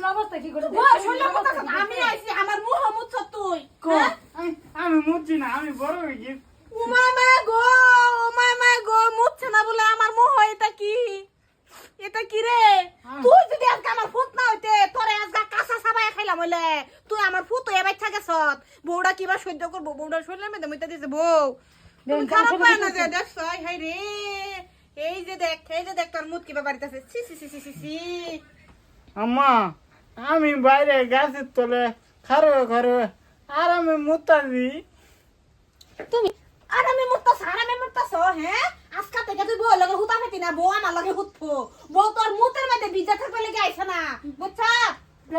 শুনলে অবস্থা কি করে আমি আইছি আমার মুহ মুছত তুই হ্যাঁ? আমি মুচ্ছি না আমি বড় হয়ে গেছি উমা মা গো উমা মা গো মুচ্ছে না বলে আমার মুহ এটা কি? এটা কি রে? তুই যদি আজকে আমার ফুট না হইতে তোরে আজকে কাঁচা সাবাই খাইলাম হইলে তুই আমার ফুট হয়ে বাইচ্ছা গেছত। বউটা কিবা সহ্য করব বউটা শরীরের মধ্যে মইতে দিছে বউ। তুমি খারাপ পায় না যে দেখছ? হাই রে। এই যে দেখ এই যে দেখ তোর মুখ কিবা বাড়িতেছে। সি সি সি সি সি সি আম্মা আমি বাইরে গাছের তলে খারো খারো আর আমি মুতা দিই তুমি আর আমি মুততাছ আর আমি হ্যাঁ? আজকা থেকে তুই বউ লগে হুতা ফেতি না বউ আমার লগে হুতফো বউ তোর মুতের মধ্যে বিজা থাকবে লেগে আইছে না বুঝছা?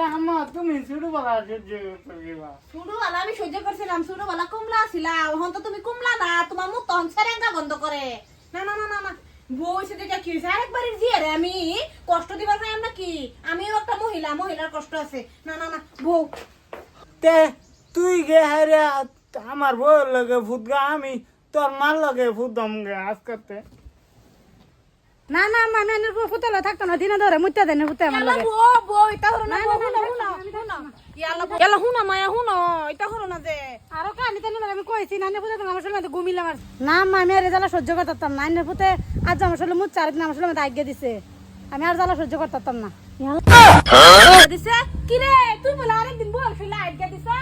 আম্মা তুমি ছোটবেলা সহ্য করতে গেলা ছোটবেলা আমি সহ্য করছিলাম ছোটবেলা কুমলা ছিলাম এখন তো তুমি কুমলা না তোমার মুখ তখন সেরেঙ্গা গন্ধ করে। না না না না না বউ এসে দেখে কি হয়েছে আরেকবারের দিয়ে আমি কষ্ট দিবার পাই নাকি আমিও একটা মহিলা মহিলার কষ্ট আছে না না না বউ তে তুই গে হারে আমার বউয়ের লগে ফুট গা আমি তোর মার লগে ফুট দম গে আজ করতে না না মা আমি আনের ফুতলে থাকতো না দিনে ধরে মুত্তা দেনে ফুতে আমার লাগে বউ বউ এটা হলো না বউ হুনো হুনো হুনো ইয়ালা হুনো মায়া হুনো এটা হলো না যে আরও কানি তেনে আমি কইছি নানে ফুতে তো আমার সাথে ঘুমিলাম আর না মা আমি আর জ্বালা সহ্য করতাম না। আনের ফুতে আজ আমার সাথে মুত চার দিন আমার সাথে আজ্ঞা দিছে। আমি আর জ্বালা সহ্য করতাম না। দিছে? কি রে তুই বলে আরেকদিন বল ফেলে আইগা দিছে?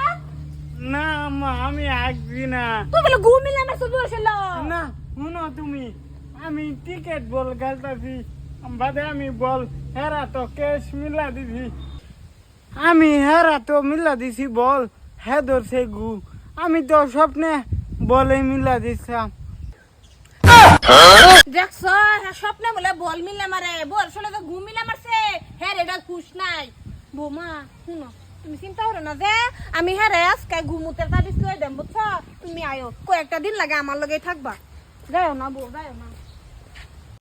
না আম্মা আমি আসবি না। তুই বলে ঘুমিলে আমার সব বসে না শুনো তুমি আমি টিকেট বল খেলতেছি বাদে আমি বল হেরা তো ক্যাশ মিলা দিছি। আমি হেরা তো মিলা দিছি বল হে ধরছে গু। আমি তো স্বপ্নে বলে মিলা দিছিলাম। দেখছ হ্যাঁ স্বপ্নে বলে বল মিলে মারে। বল, শুনে তো, ঘুম মিলে মারছে। হ্যাঁ এটা খুশ নাই। বৌমা, শুনো, তুমি চিন্তা করো না যে, আমি হ্যাঁ রে, আজকে ঘুমুতে করে দেম বুঝছ? তুমি আয়ো, কয়েকটা দিন লাগে আমার লগে থাকবা। যাও না বউ যাও না।